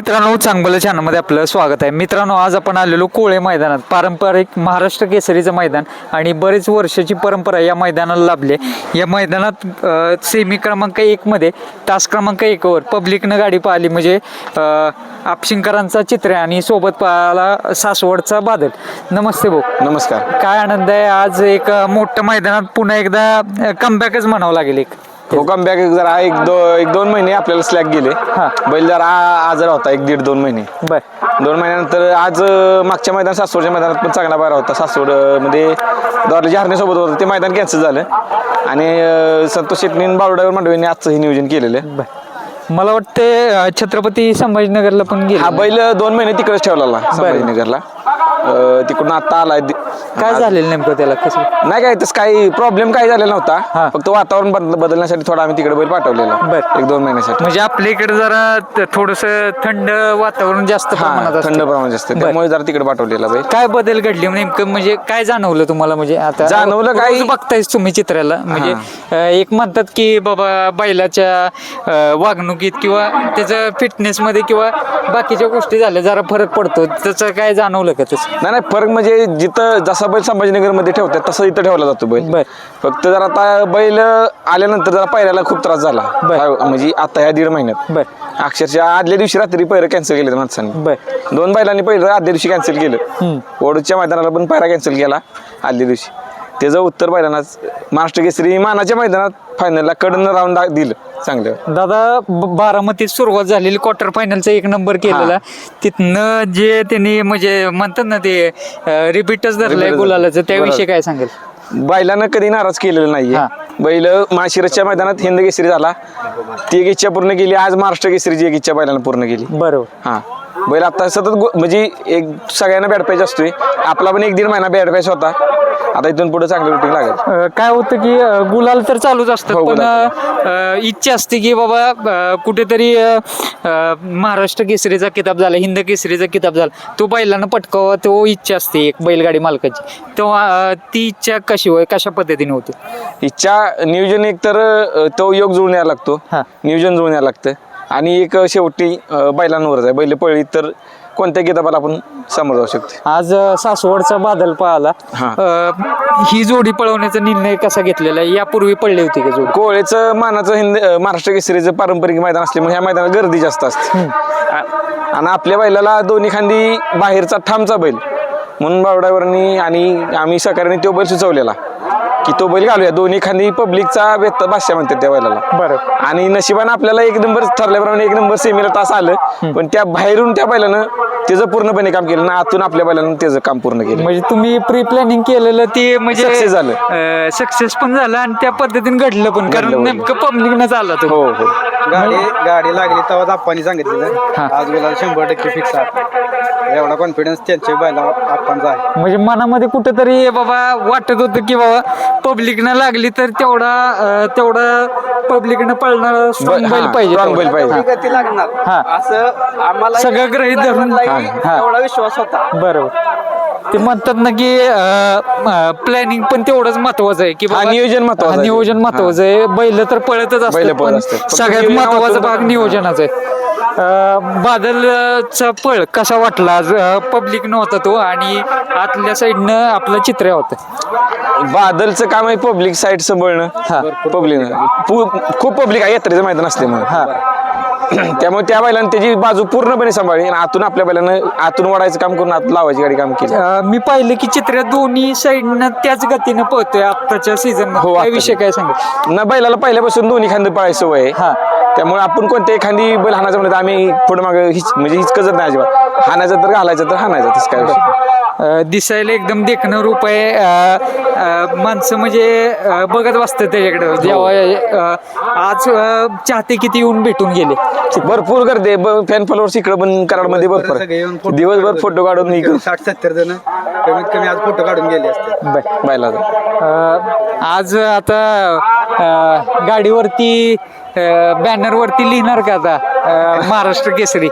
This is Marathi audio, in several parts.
मित्रांनो चांगलं चॅनलमध्ये आपलं स्वागत आहे. मित्रांनो आज आपण आलेलो कोळे मैदानात. पारंपरिक महाराष्ट्र केसरीचं मैदान आणि बरेच वर्षाची परंपरा या मैदानाला लाभली. या मैदानात सेमी क्रमांक एकमध्ये तास क्रमांक एकवर पब्लिकनं गाडी पाहिली. म्हणजे आपशिंकरांचा चित्र आणि सोबत पाहिला सासवडचा बादल. नमस्ते भाऊ. नमस्कार. काय आनंद आहे? आज एक मोठं मैदानात पुन्हा एकदा कमबॅकच म्हणावं लागेल एक. हो बॅक जरा एक दो एक दोन महिने आपल्याला स्लॅक गेले. हा. बैल जरा आजार होता एक दीड दोन महिने. बर. दोन महिन्यानंतर आज अं, मागच्या मैदान सासवडच्या मैदानात पण चांगला बारा होता. सासवड अं, मध्ये द्वारल्या हरण्यासोबत होतं ते मैदान कॅन्सल झालं. आणि अं, संतोष शेट्टी आणि बाळूडावर मांडवीने आजचं हे नियोजन केलेलं. बर. मला वाटते अ, छत्रपती संभाजीनगरला पण गेले. हा बैल दोन महिने तिकडेच ठेवला संभाजीनगरला. अं, तिकडून आता आलाय दि- काय झालेलं नेमकं त्याला? कसं? नाही काय तसं काही प्रॉब्लेम काही झालेला हा. नव्हता फक्त वातावरण बदल- बदलण्यासाठी थोडा आम्ही तिकडे बैल पाठवलेला. बर. एक दोन महिन्यासाठी. म्हणजे आपल्या इकडे जरा थोडस थंड वातावरण जास्त प्रमाणात हा असतं. थंड प्रमाण जास्त. बर. त्यामुळे जरा तिकडे पाठवलेला बैल. काय बदल घडले? नेमकं म्हणजे काय जाणवलं तुम्हाला? म्हणजे आता जाणवलं काय- रोज बघतायच तुम्ही चित्राला. म्हणजे अ, एक म्हणतात की बाबा बैलाच्या अ, वागणुकीत किंवा त्याच्या फिटनेस मध्ये किंवा बाकीच्या गोष्टी झाल्या जरा फरक पडतो. त्याचं काय जाणवलं का तसं? नाही नाही फरक म्हणजे जिथं जसा बैल संभाजीनगरमध्ये ठेवतात तसं इथं ठेवला जातो बैल. बर. फक्त जर आता बैल आल्यानंतर जरा पायऱ्याला खूप त्रास झाला. बर. हा, म्हणजे आता ह्या दीड महिन्यात. बर. अक्षरशः आदल्या दिवशी रात्री पैर कॅन्सल केले माणसांनी. बर. दोन बैलांनी पहिलं आदल्या दिवशी कॅन्सल केलं. ओढूच्या मैदानाला पण पायरा कॅन्सल केला आदल्या दिवशी. त्याचं उत्तर मैदानात महाराष्ट्र केसरी मानाच्या मैदानात फायनलला कडनं राऊंड दिलं. चांगलं. दादा ब- बारामतीत सुरुवात झालेली क्वार्टर फायनलचा एक नंबर केलेला. तिथनं जे त्यांनी म्हणजे म्हणतात ना ते रिपीटच धरलंय गुलालाचं. त्याविषयी. काय सांगेल? बैलानं कधी नाराज केलेलं नाहीये. हा. बैल माशिरसच्या मैदानात हिंद केसरी झाला. ती एक इच्छा पूर्ण केली. आज महाराष्ट्र केसरीची एक इच्छा बैलानं पूर्ण केली. बरोबर. हा. बैल आता सतत गो- म्हणजे एक सगळ्यांना बॅड पॅच असतोय. आपला पण एक दीड महिना बॅड पॅच होता. आता इथून पुढे चांगलं रुटीन लागेल. अं, काय होतं की अं, गुलाल तर चालूच असतात हो, पण गुलाल. अं, इच्छा असते की बाबा अं, कुठेतरी अं, अं, महाराष्ट्र केसरीचा किताब झाला हिंद केसरीचा किताब झाला तो बैलांना पटकावा तो इच्छा असते एक बैलगाडी मालकाची. तेव्हा अं, ती इच्छा कशी होय कशा पद्धतीने होते? इच्छा नियोजन एक तर अं, तो योग जुळून यायला लागतो. हा. नियोजन जुळून यायला लागतं. आणि एक शेवटी अं, बैलांवरच आहे. बैल पळली तर कोणत्या किताबाला आपण समोर जाऊ शकतो? आज अं, सासवडचा बादल पळाला हा. अं, ही जोडी पळवण्याचा निर्णय कसा घेतलेला आहे? यापूर्वी पडली होती का जोडी? कोळेचं मानाचं हिंद अं, महाराष्ट्र केसरीचं पारंपरिक मैदान असल्यामुळे ह्या मैदानात गर्दी जास्त असते. आ- आणि आपल्या बैलाला दोन्ही खांदी बाहेरचा ठामचा बैल. म्हणून बावडावरनी आणि आम्ही सहकार्याने तो बैल सुचवलेला. की तो बैल घालूया. दोन्ही खांदी पब्लिकचा व्यक्त भाष्य म्हणतात त्या बैलाला. बरं. आणि नशिबानं आपल्याला एक नंबर ठरल्याप्रमाणे एक नंबर सेमीला तास आलं. पण त्या बाहेरून त्या बैलानं त्याचं पूर्णपणे काम केलं. ना आतून आपल्या बैलानं त्याचं काम पूर्ण केलं. म्हणजे तुम्ही प्री प्लॅनिंग केलेलं ते म्हणजे Success झालं. सक्सेस पण झालं आणि त्या पद्धतीने घडलं पण. कारण घडलं. नेमकं पब्लिकनच आला तो. हो हो. गाडी गाडी लागली तेव्हाच आप्पांनी सांगितलेलं. हा. आज गुलाल शंभर टक्के फिक्स आहे. एवढा कॉन्फिडन्स त्यांच्या बैला आप्पांचा आहे म्हणजे मनामध्ये कुठेतरी बाबा वाटत होतं की बाबा पब्लिकनं लागली तर तेवढा अं, तेवढा पब्लिकनं पळणार स्ट्रॉंग ब- बैल हा, पाहिजे strong बैल तेवढा. पाहिजे. गती लागणार हा. असं आम्हाला सगळं गृहीत धरून- हा. एवढा विश्वास होता बरोबर ते म्हणतात ना की प्लॅनिंग पण तेवढंच महत्वाचं आहे की हा, बाबा- नियोजन महत्वाचं हा, आहे. नियोजन महत्वाचं आहे बैल तर पळतच बैलं असतात पळत पण असतात. फक्त सगळ्यात नियोजन महत्त्वाचा महत्वाचं- भाग नियोजनाचा आहे बादलचा पळ कसा वाटला? पब्लिक नव्हता तो आणि आतल्या साईडनं आपलं चित्र होतं. बादलचं काम आहे पब्लिक साईड सांभाळणं हा. पब्लिक खूप पब्लिक आहे यात्रेचं मैदान असल्यामुळे हा. त्यामुळे त्या बैलानं त्याची बाजू पूर्णपणे सांभाळली आणि आतून आपल्या बैलानं आतून वाढायचं काम करून आत लावायची गाडी काम केली. मी पाहिलं की चित्र दोन्ही साईडनं त्याच गतीनं पळतोय आत्ताच्या सीझन हो. विषय काय सांगत ना बैलाला पहिल्यापासून दोन्ही खांदे पळायची आहे. हा. त्यामुळे आपण कोणत्या एखादी बैल हाणायचं म्हणलं तर आम्ही पुढे मागे हिच म्हणजे हिचकजत नाही अजिबात. हाणायचं तर घालायचं तर हाणायचं तसं काय विषय अं, दिसायला एकदम देखणं रूप आहे. अं, अं, माणसं म्हणजे अं, बघत बसतात त्याच्याकडे. जेव्हा अं, आज अं, चाहते किती येऊन भेटून गेले. भरपूर गर्दी फॅन फॉलोअर्स इकडे पण कराडमध्ये भरपूर सगळे येऊन आहे. photo दिवसभर काढून- फोटो काढून इकडे. साठ सत्तर जण कमीत कमी आज फोटो काढून गेले असते बर अं, आज आता अं, गाडीवरती बॅनर वरती लिहिणार का आता? महाराष्ट्र केसरी.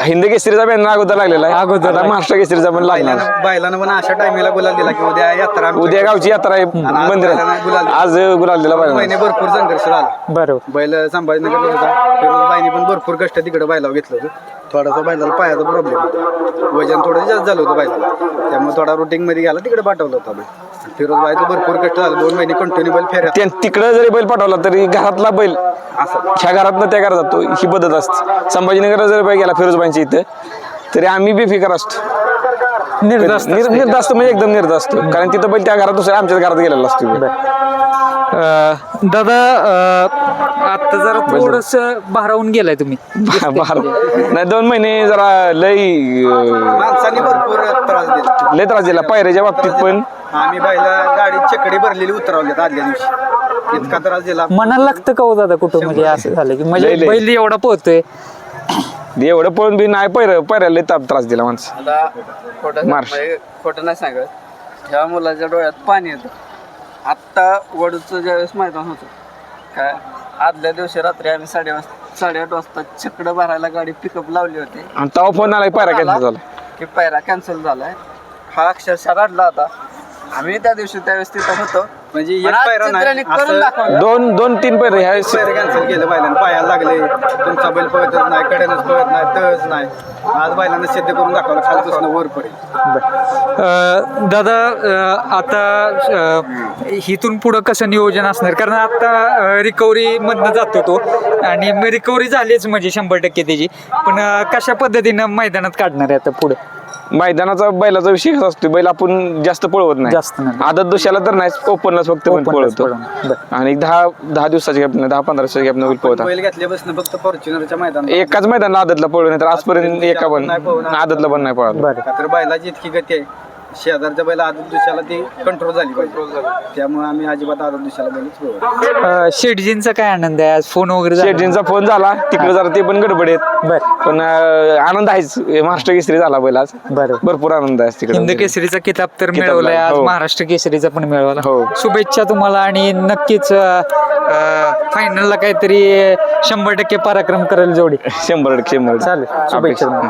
हिंद केसरीचा बॅनर अगोदर लागलेला आहे. अगोदर आता. महाराष्ट्र केसरीचा पण लागणार. बैलानं बैलानं पण अशा टायमिंगला गुलाल दिला की उद्या यात्रा उद्या गावची यात्रा आहे. बैलांना मंदिरात. दिला. आज गुलाल दिला पाहिजे भरपूर संघर्ष झाला. बरोबर. बैल संभाजीनगरला होता. बाईने पण भरपूर कष्ट तिकडे बैलावर घेतलं होतं. थोडासा बैलाला पायाचा प्रॉब्लेम होता वजन थोडं जास्त झालं होतं बैलाला. त्यामुळे थोडा रुटीन मध्ये गेला तिकडे पाठवलं होता बैल फिरोज बायचं भरपूर कष्ट झालं. दोन महिने कंटिन्यू बैल फेऱ्या. त्या तिकडं जरी बैल पाठवला तरी घरातला बैल असं. ह्या घरातनं त्या घरात जातो ही पद्धत असते. संभाजीनगर जरी बैल गेला फिरोजबाईंच्या इथं तरी आम्ही बेफिकर असतो. निर्धास्त निर- निर्धास्त म्हणजे एकदम निर्धास्त. कारण तिथं बैल त्या घरात दुसऱ्या आमच्याच घरात गेलेला असतो. बैल. दादा अं, आता जरा थोडस भारावून गेलाय तुम्ही. बाहेर नाही दोन महिने जरा लई माणसाने भरपूर त्रास दिला. लय त्रास दिला पायऱ्याच्या बाबतीत पण. आम्ही बैला गाडी चकडी भरलेली उतरवल्यात आदल्या दिवशी. इतका त्रास दिला. मनाला लागतं का हो दादा कुठं? म्हणजे असं झालं की म्हणजे लय- लय. बैल एवढा पोहतोय एवढं पळून बी नाही पैर पायऱ्याला लय ताप त्रास दिला माणसं. खोटं. म्हणजे खोटं नाही सांगत. ह्या मुलाच्या डोळ्यात पाणी येतं. आत्ता वडूचं ज्यावेळेस मैदान होतं काय? आदल्या दिवशी रात्री आम्ही साडे वाजता साडेआठ वाजता छकडं भरायला गाडी पिकअप लावली होती. आणि तेव्हा फोन आला पायरा कॅन्सल झाला. की पायरा कॅन्सल झालाय. हा अक्षरशः रडला होता. आम्ही त्या दिवशी त्यावेळेस तिथं होतो. म्हणजे एक पण आज पायरा चित्राने नाही असं दोन दोन तीन पैर ह्या पैर कॅन्सल केलं बैलानं पायाला लागले तुमचा बैल पळतच नाही कडेनच पळत नाही तळच नाही. आज बैलांना सिद्ध करून दाखवलं खालपासून वर पडेल अं, दादा अं, आता अं, इथून पुढं कसं नियोजन असणार? कारण आता रिकव्हरी मधनं जातो तो. आणि रिकव्हरी झालीच म्हणजे शंभर टक्के त्याची. पण अं, कशा पद्धतीनं मैदानात काढणार आहे आता पुढे? मैदानाचा बैलाचा विषय कसा असतो बैल आपण जास्त पळवत नाही जास्त नाही. आदत दुसऱ्याला तर नाही ओपनलाच फक्त पण Open लाच पळवतो पळवणार. बरं. आणि दहा दहा दिवसाच्या गॅपनं दहा पंधरा दिवसाच्या गॅपनं होईल पळवता बैल घेतल्यापासून फक्त फॉर्च्युनरच्या मैदानात एकाच मैदानाला आदतला पळवलं नाही तर आजपर्यंत एका पण नाही. आदतला पण नाही बरं तर बैलाची इतकी गती आहे शेजारच्या बैला आदत दिवसाला ती कंट्रोल झाली पाहिजे. त्यामुळे आम्ही अजिबात आदत दिवसाला बैलच अं, शेटजींचा काय आनंद आहे? आज फोन वगैरे झाला? शेटजींचा फोन झाला. तिकडे जरा ते पण गडबड आहेत. बरं. पण अं, आनंद आहेच. महाराष्ट्र केसरी झाला बैल आज. बरं. भरपूर आनंद आहे हिंद तिकडे. केसरीचा किताब तर मिळवलाय आज. हो. महाराष्ट्र केसरीचा पण मिळवला. हो. शुभेच्छा तुम्हाला आणि नक्कीच फायनलला काहीतरी शंभर टक्के पराक्रम करेल जोडी. शंभर टक्के शंभर टक्के. चालेल. शुभेच्छा तुम्हाला.